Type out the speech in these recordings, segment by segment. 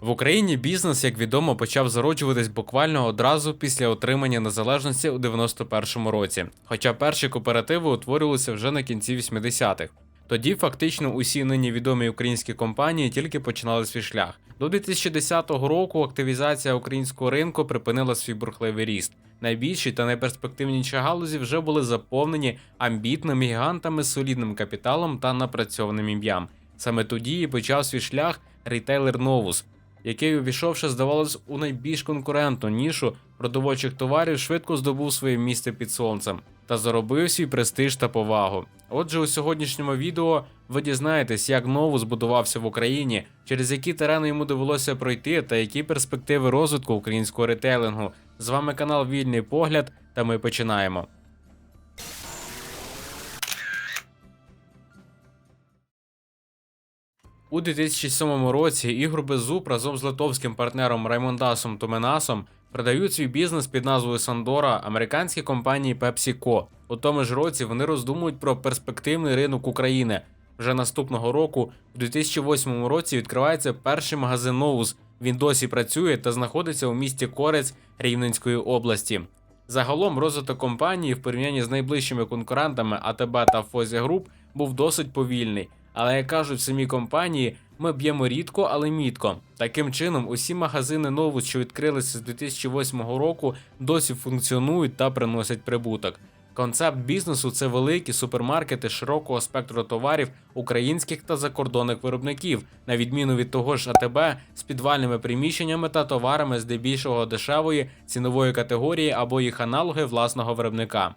В Україні бізнес, як відомо, почав зароджуватись буквально одразу після отримання незалежності у 91-му році. Хоча перші кооперативи утворювалися вже на кінці 80-х. Тоді фактично усі нині відомі українські компанії тільки починали свій шлях. До 2010 року активізація українського ринку припинила свій бурхливий ріст. Найбільші та найперспективніші галузі вже були заповнені амбітними гігантами з солідним капіталом та напрацьованим ім'ям. Саме тоді і почав свій шлях рітейлер Novus, який, увійшовши, здавалось, у найбільш конкурентну нішу продовольчих товарів, швидко здобув своє місце під сонцем та заробив свій престиж та повагу. Отже, у сьогоднішньому відео ви дізнаєтесь, як Нову збудувався в Україні, через які терени йому довелося пройти, та які перспективи розвитку українського ретейлингу. З вами канал Вільний Погляд, та ми починаємо. У 2007 році Ігор Беззуб разом з литовським партнером Раймондасом Туменасом продають свій бізнес під назвою Сандора американській компанії PepsiCo. У тому ж році вони роздумують про перспективний ринок України. Вже наступного року, у 2008 році, відкривається перший магазин Новус. Він досі працює та знаходиться у місті Корець Рівненської області. Загалом розвиток компанії в порівнянні з найближчими конкурентами АТБ та Фозі Груп був досить повільний. Але як кажуть в самій компанії, ми б'ємо рідко, але мітко. Таким чином, усі магазини Новус, що відкрилися з 2008 року, досі функціонують та приносять прибуток. Концепт бізнесу це великі супермаркети широкого спектру товарів українських та закордонних виробників, на відміну від того ж АТБ з підвальними приміщеннями та товарами здебільшого дешевої цінової категорії або їх аналоги власного виробника.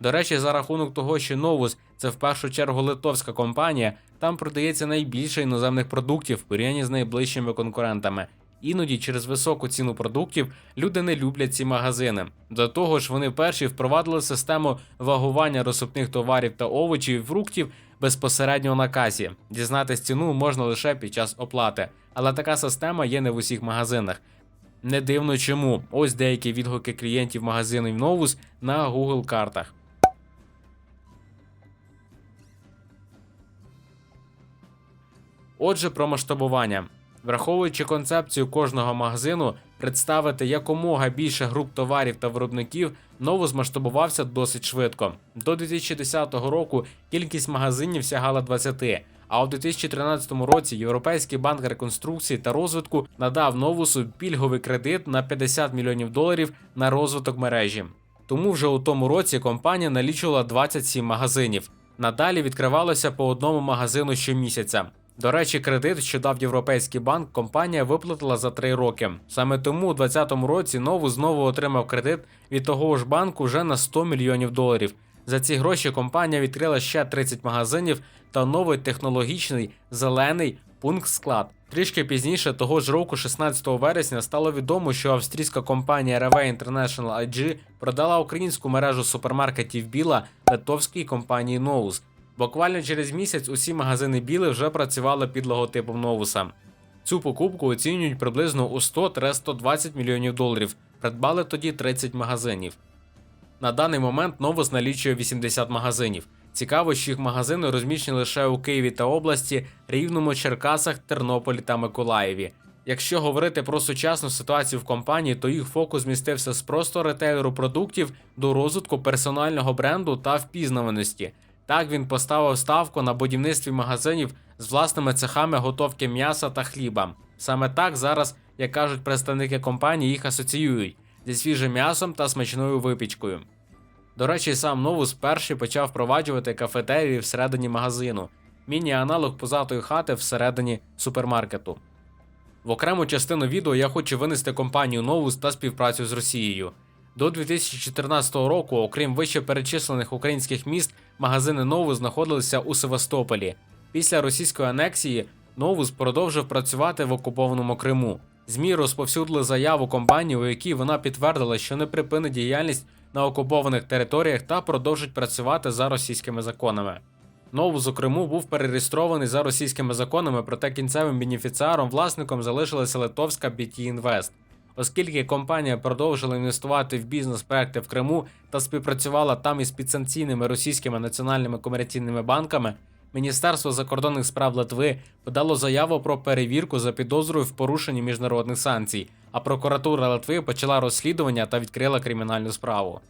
До речі, за рахунок того, що Новус це в першу чергу литовська компанія, там продається найбільше іноземних продуктів в порівнянні з найближчими конкурентами. Іноді через високу ціну продуктів люди не люблять ці магазини. До того ж, вони перші впровадили систему вагування розсипних товарів та овочів і фруктів безпосередньо на касі. Дізнатись ціну можна лише під час оплати, але така система є не в усіх магазинах. Не дивно чому. Ось деякі відгуки клієнтів магазинів Novus на Google картах. Отже, про масштабування. Враховуючи концепцію кожного магазину, представити якомога більше груп товарів та виробників, нову змасштабувався досить швидко. До 2010 року кількість магазинів сягала 20, а у 2013 році Європейський банк реконструкції та розвитку надав новусу пільговий кредит на 50 мільйонів доларів на розвиток мережі. Тому вже у тому році компанія налічувала 27 магазинів. Надалі відкривалося по одному магазину щомісяця. До речі, кредит, що дав Європейський банк, компанія виплатила за 3 роки. Саме тому у 2020 році нову знову отримав кредит від того ж банку вже на 100 мільйонів доларів. За ці гроші компанія відкрила ще 30 магазинів та новий технологічний зелений пункт склад. Трішки пізніше того ж року, 16 вересня, стало відомо, що австрійська компанія RV International IG продала українську мережу супермаркетів Біла литовській компанії Novus. Буквально через місяць усі магазини Біли вже працювали під логотипом Новуса. Цю покупку оцінюють приблизно у 100-120 мільйонів доларів. Придбали тоді 30 магазинів. На даний момент Новус налічує 80 магазинів. Цікаво, що їх магазини розміщені лише у Києві та області, Рівному, Черкасах, Тернополі та Миколаєві. Якщо говорити про сучасну ситуацію в компанії, то їх фокус змістився з просто ретейлеру продуктів до розвитку персонального бренду та впізнаваності. Так він поставив ставку на будівництві магазинів з власними цехами готовки м'яса та хліба. Саме так зараз, як кажуть представники компанії, їх асоціюють зі свіжим м'ясом та смачною випічкою. До речі, сам Новус перший почав впроваджувати кафетерії всередині магазину, міні-аналог позатої хати всередині супермаркету. В окрему частину відео я хочу винести компанію Novus та співпрацю з Росією. До 2014 року, окрім вище перечислених українських міст, магазини Novus знаходилися у Севастополі. Після російської анексії Novus продовжив працювати в окупованому Криму. ЗМІ розповсюдили заяву компанії, у якій вона підтвердила, що не припинить діяльність на окупованих територіях та продовжить працювати за російськими законами. Новус у Криму був перереєстрований за російськими законами, проте кінцевим бенефіціаром власником залишилася литовська BT Invest. Оскільки компанія продовжила інвестувати в бізнес-проекти в Криму та співпрацювала там із підсанкційними російськими національними комерційними банками, Міністерство закордонних справ Литви подало заяву про перевірку за підозрою в порушенні міжнародних санкцій, а прокуратура Литви почала розслідування та відкрила кримінальну справу.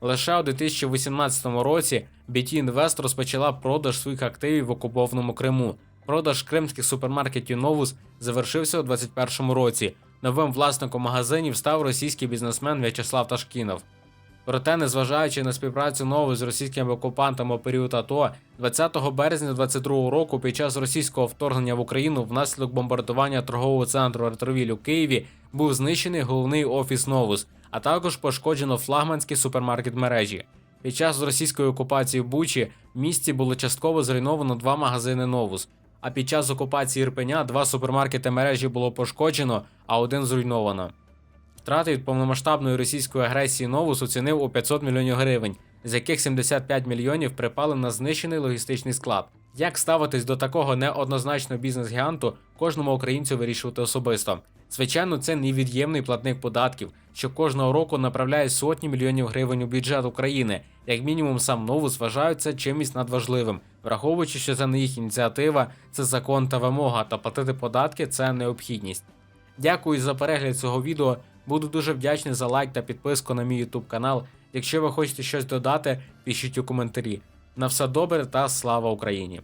Лише у 2018 році BT Invest розпочала продаж своїх активів в окупованому Криму. Продаж кримських супермаркетів Новус завершився у 2021 році. Новим власником магазинів став російський бізнесмен В'ячеслав Ташкінов. Проте, незважаючи на співпрацю Нову з російськими окупантами у період АТО, 20 березня 2022 року під час російського вторгнення в Україну внаслідок бомбардування торгового центру Ретровіль у Києві був знищений головний офіс Новус, а також пошкоджено флагманські супермаркет мережі. Під час російської окупації Бучі в місті було частково зруйновано два магазини Новус. А під час окупації Ірпеня два супермаркети мережі було пошкоджено, а один зруйновано. Втрати від повномасштабної російської агресії Новус оцінив у 500 мільйонів гривень, з яких 75 мільйонів припали на знищений логістичний склад. Як ставитись до такого неоднозначного бізнес-гіганту, кожному українцю вирішувати особисто. Звичайно, це невід'ємний платник податків, що кожного року направляє сотні мільйонів гривень у бюджет України. Як мінімум, сам Новус вважають це чимось надважливим, враховуючи, що це не їх ініціатива, це закон та вимога, та платити податки це необхідність. Дякую за перегляд цього відео. Буду дуже вдячний за лайк та підписку на мій YouTube канал. Якщо ви хочете щось додати, пишіть у коментарі. На все добре та слава Україні!